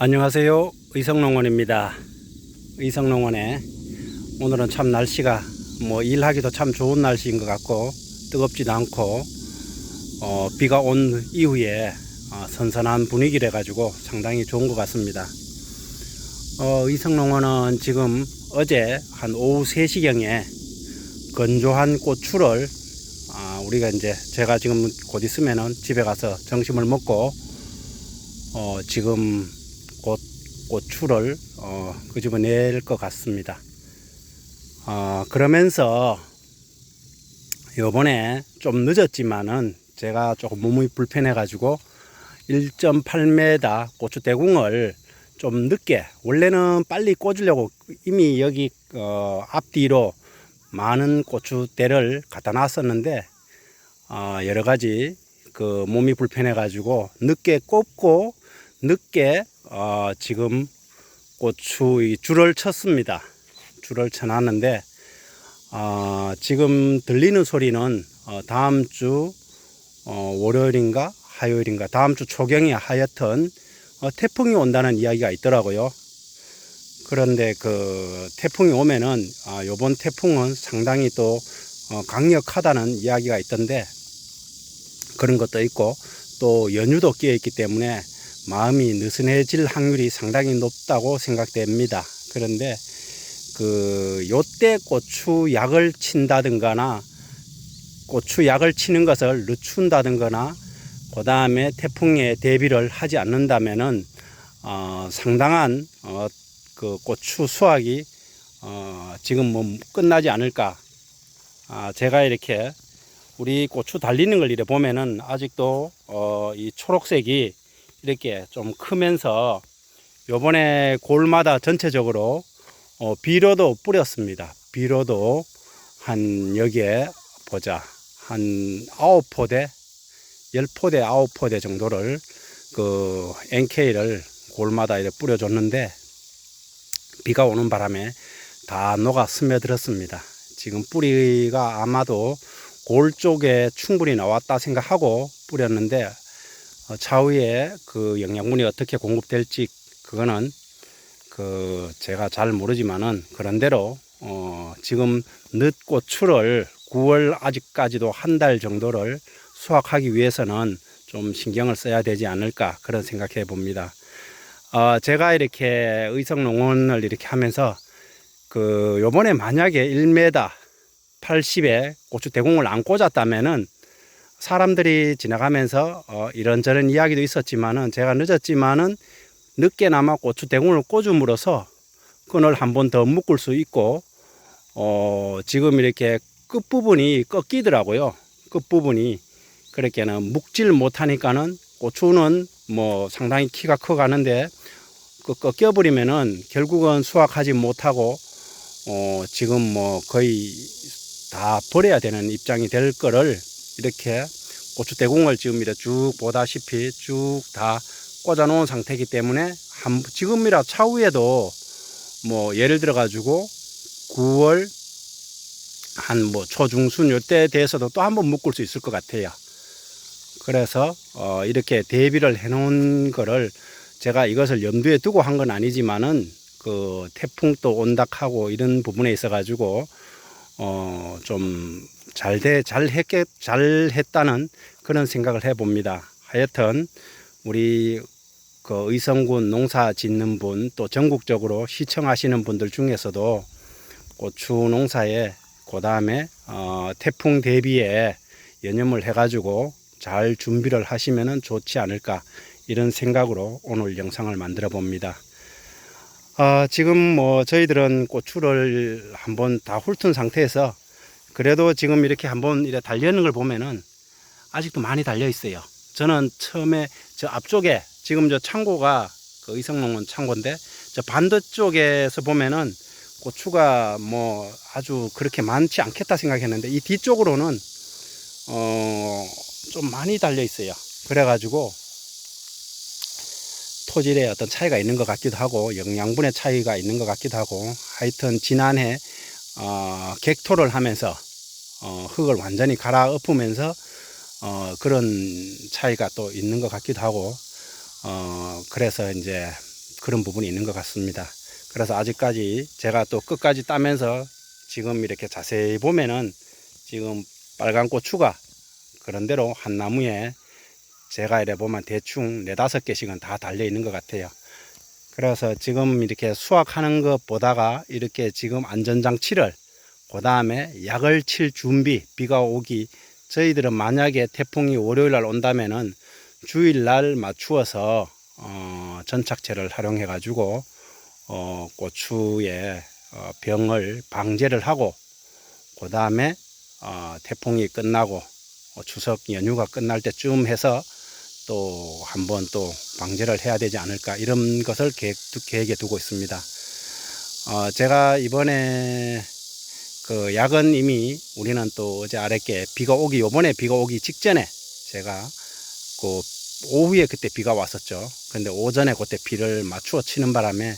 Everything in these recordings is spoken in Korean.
안녕하세요. 의성농원입니다. 의성농원에 오늘은 참 날씨가 뭐 일하기도 참 좋은 날씨인 것 같고 뜨겁지도 않고 어, 비가 온 이후에 어, 선선한 분위기래 가지고 상당히 좋은 것 같습니다. 어, 의성농원은 지금 어제 한 오후 3시경에 건조한 고추를 아, 우리가 이제 제가 지금 곧 있으면은 집에 가서 점심을 먹고 어, 지금 곧 고추를 어, 끄집어낼 것 같습니다. 어, 그러면서 요번에 좀 늦었지만은 제가 조금 몸이 불편해 가지고 1.8m 고추 대궁을 좀 늦게 원래는 빨리 꽂으려고 이미 여기 어, 앞뒤로 많은 고추대를 갖다 놨었는데 어, 여러 가지 그 몸이 불편해 가지고 늦게 꼽고 늦게 어, 지금 고추 이 줄을 쳤습니다. 줄을 쳐놨는데 어, 지금 들리는 소리는 어, 다음 주 어, 월요일인가 화요일인가 다음 주 초경에 하여튼 어, 태풍이 온다는 이야기가 있더라고요. 그런데 그 태풍이 오면은 아, 요번 태풍은 상당히 또 어, 강력하다는 이야기가 있던데 그런 것도 있고 또 연휴도 끼어 있기 때문에 마음이 느슨해질 확률이 상당히 높다고 생각됩니다. 그런데 그 요때 고추 약을 친다든가나 고추 약을 치는 것을 늦춘다든가나 그 다음에 태풍에 대비를 하지 않는다면은 어, 상당한 어, 그 고추 수확이 어, 지금 뭐 끝나지 않을까. 아, 제가 이렇게 우리 고추 달리는 걸 이래 보면은 아직도 어, 이 초록색이 이렇게 좀 크면서 요번에 골마다 전체적으로 어, 비료도 뿌렸습니다. 비료도 한 여기에 보자. 한 아홉 포대, 열 포대, 아홉 포대 정도를 그 NK를 골마다 이렇게 뿌려줬는데 비가 오는 바람에 다 녹아 스며들었습니다. 지금 뿌리가 아마도 골 쪽에 충분히 나왔다 생각하고 뿌렸는데 어, 차후에 그 영양분이 어떻게 공급될지 그거는 그 제가 잘 모르지만은 그런대로 어 지금 늦고 추를 9월 아직까지도 한 달 정도를 수확하기 위해서는 좀 신경을 써야 되지 않을까 그런 생각해 봅니다. 어 제가 이렇게 의성 농원을 이렇게 하면서 그 요번에 만약에 1m 80에 고추 대공을 안 꽂았다면은 사람들이 지나가면서 어, 이런저런 이야기도 있었지만은 제가 늦었지만은 늦게나마 고추 대공을 꽂음으로써 끈을 한 번 더 묶을 수 있고 어, 지금 이렇게 끝 부분이 꺾이더라고요. 끝 부분이 그렇게는 묶질 못하니까는 고추는 뭐 상당히 키가 커 가는데 그 꺾여 버리면은 결국은 수확하지 못하고 어, 지금 뭐 거의 다 버려야 되는 입장이 될 거를 이렇게 고추 대공을 지금 이렇게 쭉 보다시피 쭉 다 꽂아 놓은 상태이기 때문에 한, 지금이라 차후에도 뭐 예를 들어 가지고 9월 한 뭐 초중순 요때 대해서도 또 한번 묶을 수 있을 것 같아요. 그래서 어 이렇게 대비를 해 놓은 거를 제가 이것을 염두에 두고 한 건 아니지만은 그 태풍도 온닥하고 이런 부분에 있어 가지고 어, 좀 잘 돼, 잘 했겠, 잘 했다는 그런 생각을 해 봅니다. 하여튼, 우리 그 의성군 농사 짓는 분, 또 전국적으로 시청하시는 분들 중에서도 고추 농사에, 그 다음에, 어, 태풍 대비에 연념을 해가지고 잘 준비를 하시면 좋지 않을까, 이런 생각으로 오늘 영상을 만들어 봅니다. 어, 지금 뭐 저희들은 고추를 한번 다 훑은 상태에서 그래도 지금 이렇게 한번 이렇게 달려있는 걸 보면은 아직도 많이 달려 있어요. 저는 처음에 저 앞쪽에 지금 저 창고가 그 의성농원 창고인데 저 반대쪽에서 보면은 고추가 뭐 아주 그렇게 많지 않겠다 생각했는데 이 뒤쪽으로는 어 좀 많이 달려 있어요. 그래가지고 토질에 어떤 차이가 있는 것 같기도 하고 영양분의 차이가 있는 것 같기도 하고 하여튼 지난해 어, 객토를 하면서 어, 흙을 완전히 갈아엎으면서 어, 그런 차이가 또 있는 것 같기도 하고 어, 그래서 이제 그런 부분이 있는 것 같습니다. 그래서 아직까지 제가 또 끝까지 따면서 지금 이렇게 자세히 보면은 지금 빨간 고추가 그런대로 한 나무에 제가 이래 보면 대충 네다섯 개씩은 다 달려 있는 것 같아요. 그래서 지금 이렇게 수확하는 것 보다가 이렇게 지금 안전장치를 그 다음에 약을 칠 준비 비가 오기 저희들은 만약에 태풍이 월요일 날 온다면은 주일 날 맞추어서 어, 전착제를 활용해 가지고 어, 고추의 어, 병을 방제를 하고 그 다음에 어, 태풍이 끝나고 어, 추석 연휴가 끝날 때쯤 해서 또 한번 또 방제를 해야 되지 않을까 이런 것을 계획, 계획에 두고 있습니다. 어, 제가 이번에 그 약은 이미 우리는 또 어제 아랫게 비가 오기 요번에 비가 오기 직전에 제가 그 오후에 그때 비가 왔었죠. 근데 오전에 그때 비를 맞추어 치는 바람에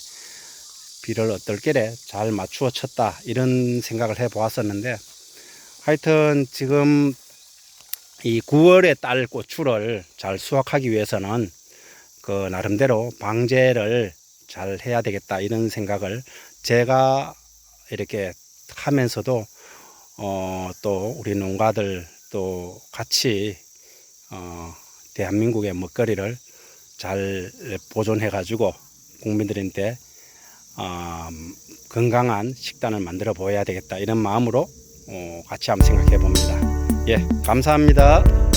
비를 어떨게래 잘 맞추어 쳤다 이런 생각을 해 보았었는데 하여튼 지금 이 9월에 딸 고추를 잘 수확하기 위해서는 그 나름대로 방제를 잘 해야 되겠다 이런 생각을 제가 이렇게 하면서도 어 또 우리 농가들 또 같이 어 대한민국의 먹거리를 잘 보존해 가지고 국민들한테 어, 건강한 식단을 만들어 보여야 되겠다 이런 마음으로 어, 같이 한번 생각해 봅니다. 예, 감사합니다.